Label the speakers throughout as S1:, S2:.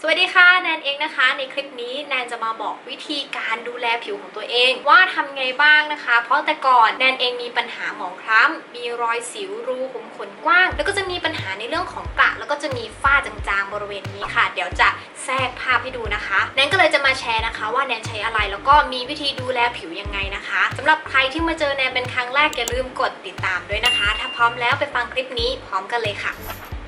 S1: สวัสดีค่ะแนนเองนะคะ ในคลิปนี้แนนจะมาบอกวิธีการดูแลผิวของตัวเอง ว่าทำไงบ้างนะคะ เพราะแต่ก่อนแนนเองมีปัญหาหมองคล้ำมีรอยสิวรูขุมขนกว้าง แล้วก็จะมีปัญหาในเรื่องของกระแล้วก็จะมีฝ้าจางๆบริเวณนี้ค่ะ เดี๋ยวจะแทรกภาพให้ดูนะคะแนนก็เลยจะมาแชร์นะคะ ว่าแนนใช้อะไรแล้วก็มีวิธีดูแลผิวยังไงนะคะสำหรับใครที่มาเจอแนนเป็นครั้งแรกอย่าลืมกดติดตามด้วยนะคะ ถ้าพร้อมแล้วไปฟังคลิปนี้พร้อมกันเลยค่ะ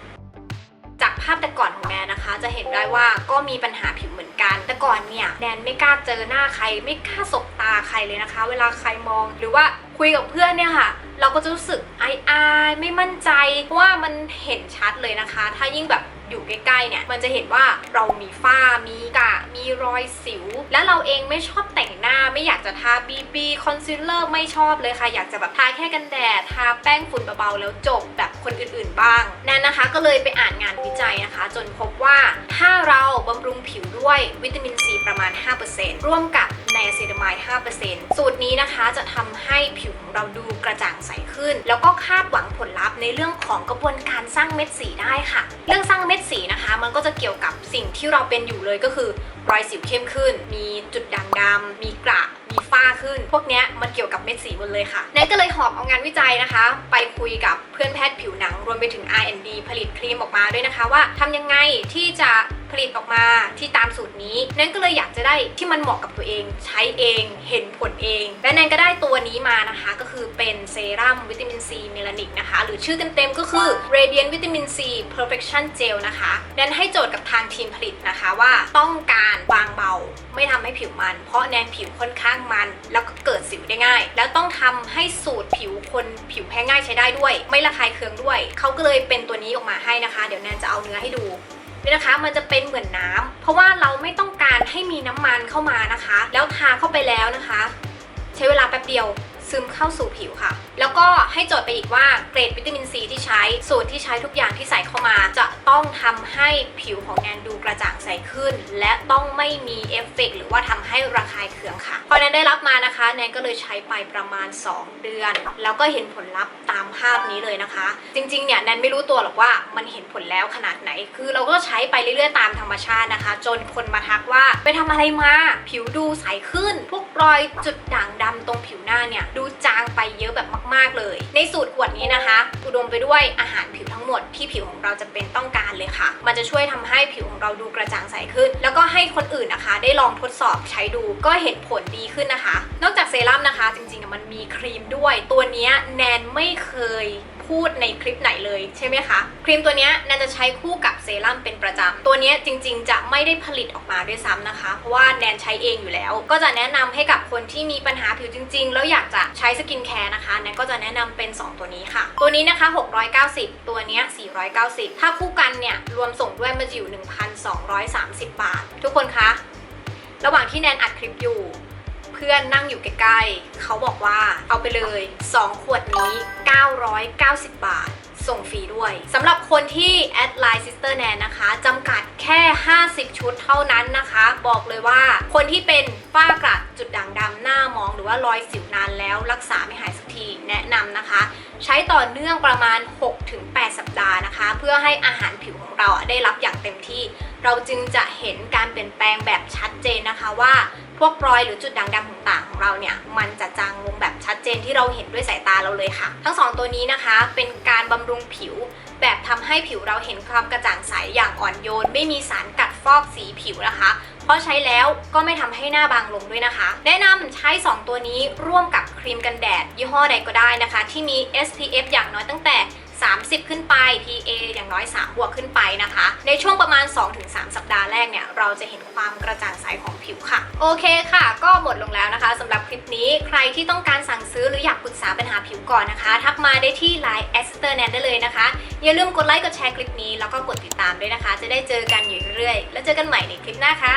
S1: ภาพแต่ก่อนของแนนนะคะ จะเห็นได้ว่าก็มีปัญหาผิวเหมือนกัน แต่ก่อนเนี่ยแนนไม่กล้าเจอหน้าใคร ไม่กล้าสบตาใครเลยนะคะ เวลาใครมองหรือว่าคุยกับเพื่อนเนี่ยค่ะ เราก็จะรู้สึกอายอายไม่มั่นใจเพราะว่ามันเห็นชัดเลยนะคะ ถ้ายิ่งแบบอยู่ใกล้ๆเนี่ยมันจะเห็นว่าเรามีฝ้ามีกะมีรอยสิว และเราเองไม่ชอบแต่งหน้าไม่อยากจะทาบีบีคอนซีลเลอร์ไม่ชอบเลยค่ะ อยากจะแบบทาแค่กันแดดทาแป้งฝุ่นเบาๆแล้วจบแบบคนอื่นๆบ้างแนนนะคะ ก็เลยไปอ่านงานวิจัยนะคะ จนพบว่าถ้าเราบำรุงผิวด้วยวิตามินซีประมาณ 5%ร่วมกับ ไนอาซินามาย5%สูตรนี้นะคะจะทำให้ผิวของเราดูกระจ่างใสขึ้น แล้วก็คาดหวังผลลัพธ์ในเรื่องของกระบวนการสร้างเม็ดสีได้ค่ะ เรื่องสร้างเม็ดสีนะคะ มันก็จะเกี่ยวกับสิ่งที่เราเป็นอยู่เลยก็คือรอยสิวเข้มขึ้น มีจุดด่างดำมีกระมีฝ้าขึ้น พวกเนี้ยมันเกี่ยวกับเม็ดสีหมดเลยค่ะแนนก็เลยหอบเอางานวิจัยนะคะ ไปคุยกับเพื่อนแพทย์ผิวหนัง รวมไปถึง R&D ผลิตครีมออกมาด้วยนะคะว่าทำยังไงที่จะ ผลิตออกมาที่ตามสูตรนี้แนนก็เลยอยากจะได้ที่มันเหมาะกับตัวเอง ใช้เองเห็นผลเอง และแนนก็ได้ตัวนี้มานะคะ ก็คือเป็นเซรั่มวิตามินซีเมลานิกนะคะ หรือชื่อเต็มๆก็คือ Radiant Vitamin C Perfection Gel นะคะแนนให้โจทย์กับทางทีมผลิตนะคะว่าต้องการบางเบา ไม่ทำให้ผิวมัน เพราะแนนผิวค่อนข้างมัน แล้วก็เกิดสิวได้ง่าย แล้วต้องทำให้สูตรผิวคนผิวแพ้ง่ายใช้ได้ด้วย ไม่ระคายเคืองด้วย เขาก็เลยเป็นตัวนี้ออกมาให้นะคะ เดี๋ยวแนนจะเอาเนื้อให้ดู นี่นะคะ มันจะเป็นเหมือนน้ำเพราะว่าเราไม่ต้องการให้มีน้ำมันเข้ามานะคะ แล้วทาเข้าไปแล้วนะคะ ใช้เวลาแป๊บเดียวซึมเข้าสู่ผิวค่ะ แล้วก็ให้จทย์ไปอีกว่าเกรดวิตามินซีที่ใช้สูตรที่ใช้ทุกอย่างที่ใส่เข้ามา จะต้องทำให้ผิวของแนนดูกระจ่างใสขึ้น และต้องไม่มีเอฟเฟกต์หรือว่าทำให้ระคายเคืองค่ะ พอแนนได้รับมานะคะ นนก็เลยใช้ไปประมาณ 2 เดือน แล้วก็เห็นผลลัพธ์ตามภาพนี้เลยนะคะ จริงๆเนี่ยแนนไม่รู้ตัวหรอกว่ามันเห็นผลแล้วขนาดไหน คือเราก็ใช้ไปเรื่อยๆตามธรรมชาตินะคะ จนคนมาทักว่าไปทำอะไรมาผิวดูใสขึ้น พวกรอยจุดด่างดำตรงผิวหน้าเนี่ยดูจางไปเยอะแบบมาก ๆเลย ในสูตรขวดนี้นะคะ อุดมไปด้วยอาหารผิวทั้งหมดที่ผิวของเราจะเป็นต้องการเลยค่ะ มันจะช่วยทำให้ผิวของเราดูกระจ่างใสขึ้น แล้วก็ให้คนอื่นนะคะ ได้ลองทดสอบใช้ดูก็เห็นผลดีขึ้นนะคะ นอกจากเซรั่มนะคะ จริงๆมันมีครีมด้วย ตัวนี้แนนไม่เคยพูดในคลิปไหนเลยใช่ไหมคะ ครีมตัวนี้แนนจะใช้คู่กับเซรั่มเป็นประจำ ตัวนี้จริงๆ จะไม่ได้ผลิตออกมาด้วยซ้ำนะคะ เพราะว่าแนนใช้เองอยู่แล้ว ก็จะแนะนำให้กับคนที่มีปัญหาผิวจริง ๆ แล้วอยากจะใช้สกินแคร์นะคะแนนก็จะแนะนำเป็น 2 ตัวนี้ค่ะ ตัวนี้นะคะ 690 ตัวนี้ย490 ถ้าคู่กันเนี่ยรวมส่งด้วยมันจะอยู่ 1,230 บาท ทุกคนคะระหว่างที่แนนอัดคลิปอยู่ พื่อนนั่งอยู่ใกล้ๆเขาบอกว่าเอาไปเลย 2 ขวดนี้ 990 บาท ส่งฟรีด้วยสำหรับคนที่แอดไลน์ซิสเตอร์แนนนะคะจำกัดแค่ 50 ชุดเท่านั้นนะคะ บอกเลยว่าคนที่เป็นฝ้ากระจุดด่างดำหน้ามองหรือว่ารอยสิวนานแล้วรักษาไม่หายสักทีแนะนำนะคะ ใช้ต่อเนื่องประมาณ 6-8 สัปดาห์นะคะ เพื่อให้อาหารผิวของเราได้รับอย่างเต็มที่ เราจึงจะเห็นการเปลี่ยนแปลงแบบชัดเจนนะคะว่า วกรอยหรือจุดด่างดำต่างๆของเราเนี่ยมันจะจางลงแบบชัดเจนที่เราเห็นด้วยสายตาเราเลยค่ะ ทั้งสองตัวนี้นะคะ เป็นการบำรุงผิวแบบทำให้ผิวเราเห็นความกระจ่างใสอย่างอ่อนโยน ไม่มีสารกัดฟอกสีผิวนะคะเพราะใช้แล้วก็ไม่ทำให้หน้าบางลงด้วยนะคะ แนะนำใช้ 2 ตัวนี้ร่วมกับครีมกันแดด ยี่ห้อใดก็ได้นะคะ ที่มี SPF อย่างน้อยตั้งแต่ 30 ขึ้นไป PA อย่างน้อย 3 บวกขึ้นไปนะคะ ในช่วงประมาณ 2-3 สัปดาห์แรกเนี่ย เราจะเห็นความกระจ่างใสของผิวค่ะ โอเคค่ะ ก็หมดลงแล้วนะคะสำหรับคลิปนี้ใครที่ต้องการสั่งซื้อหรืออยากปรึกษาปัญหาผิวก่อนนะคะ ทักมาได้ที่ Line e s t e r n a n ได้เลยนะคะ อย่าลืมกดไลค์กดแชร์คลิปนี้แล้วก็กดติดตามด้วยนะคะ จะได้เจอกันอยู่เรื่อยๆแล้วเจอกันใหม่ในคลิปหน้าค่ะ